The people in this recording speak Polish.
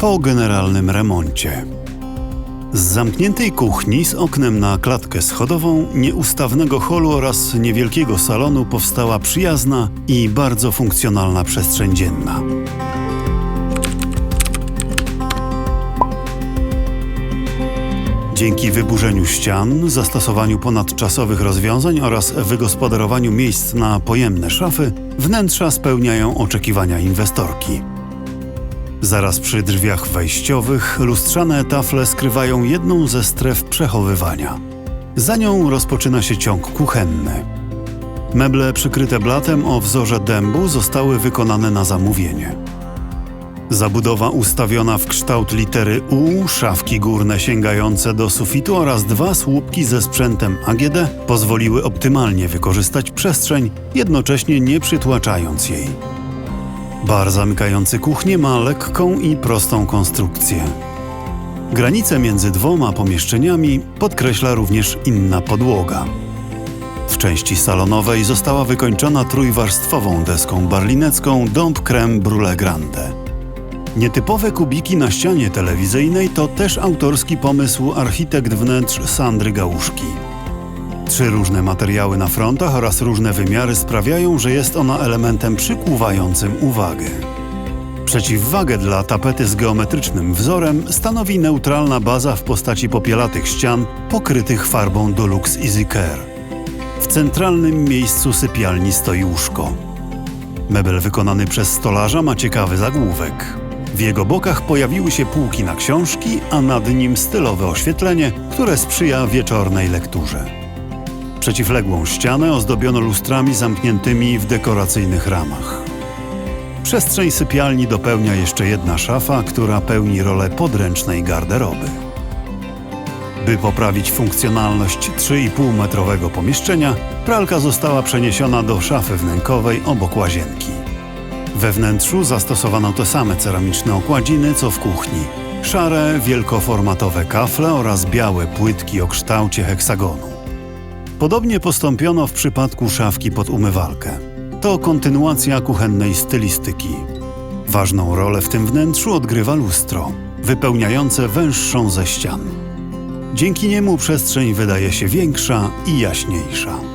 Po generalnym remoncie. Z zamkniętej kuchni z oknem na klatkę schodową, nieustawnego holu oraz niewielkiego salonu powstała przyjazna i bardzo funkcjonalna przestrzeń dzienna. Dzięki wyburzeniu ścian, zastosowaniu ponadczasowych rozwiązań oraz wygospodarowaniu miejsc na pojemne szafy, wnętrza spełniają oczekiwania inwestorki. Zaraz przy drzwiach wejściowych lustrzane tafle skrywają jedną ze stref przechowywania. Za nią rozpoczyna się ciąg kuchenny. Meble przykryte blatem o wzorze dębu zostały wykonane na zamówienie. Zabudowa ustawiona w kształt litery U, szafki górne sięgające do sufitu oraz dwa słupki ze sprzętem AGD pozwoliły optymalnie wykorzystać przestrzeń, jednocześnie nie przytłaczając jej. Bar zamykający kuchnię ma lekką i prostą konstrukcję. Granicę między dwoma pomieszczeniami podkreśla również inna podłoga. W części salonowej została wykończona trójwarstwową deską barlinecką Dąb Creme Brule Grande. Nietypowe kubiki na ścianie telewizyjnej to też autorski pomysł architekt wnętrz Sandry Gałuszki. Trzy różne materiały na frontach oraz różne wymiary sprawiają, że jest ona elementem przykuwającym uwagę. Przeciwwagę dla tapety z geometrycznym wzorem stanowi neutralna baza w postaci popielatych ścian pokrytych farbą Dulux Easy Care. W centralnym miejscu sypialni stoi łóżko. Mebel wykonany przez stolarza ma ciekawy zagłówek. W jego bokach pojawiły się półki na książki, a nad nim stylowe oświetlenie, które sprzyja wieczornej lekturze. Przeciwległą ścianę ozdobiono lustrami zamkniętymi w dekoracyjnych ramach. Przestrzeń sypialni dopełnia jeszcze jedna szafa, która pełni rolę podręcznej garderoby. By poprawić funkcjonalność 3,5-metrowego pomieszczenia, pralka została przeniesiona do szafy wnękowej obok łazienki. We wnętrzu zastosowano te same ceramiczne okładziny co w kuchni. Szare, wielkoformatowe kafle oraz białe płytki o kształcie heksagonu. Podobnie postąpiono w przypadku szafki pod umywalkę. To kontynuacja kuchennej stylistyki. Ważną rolę w tym wnętrzu odgrywa lustro, wypełniające węższą ze ścian. Dzięki niemu przestrzeń wydaje się większa i jaśniejsza.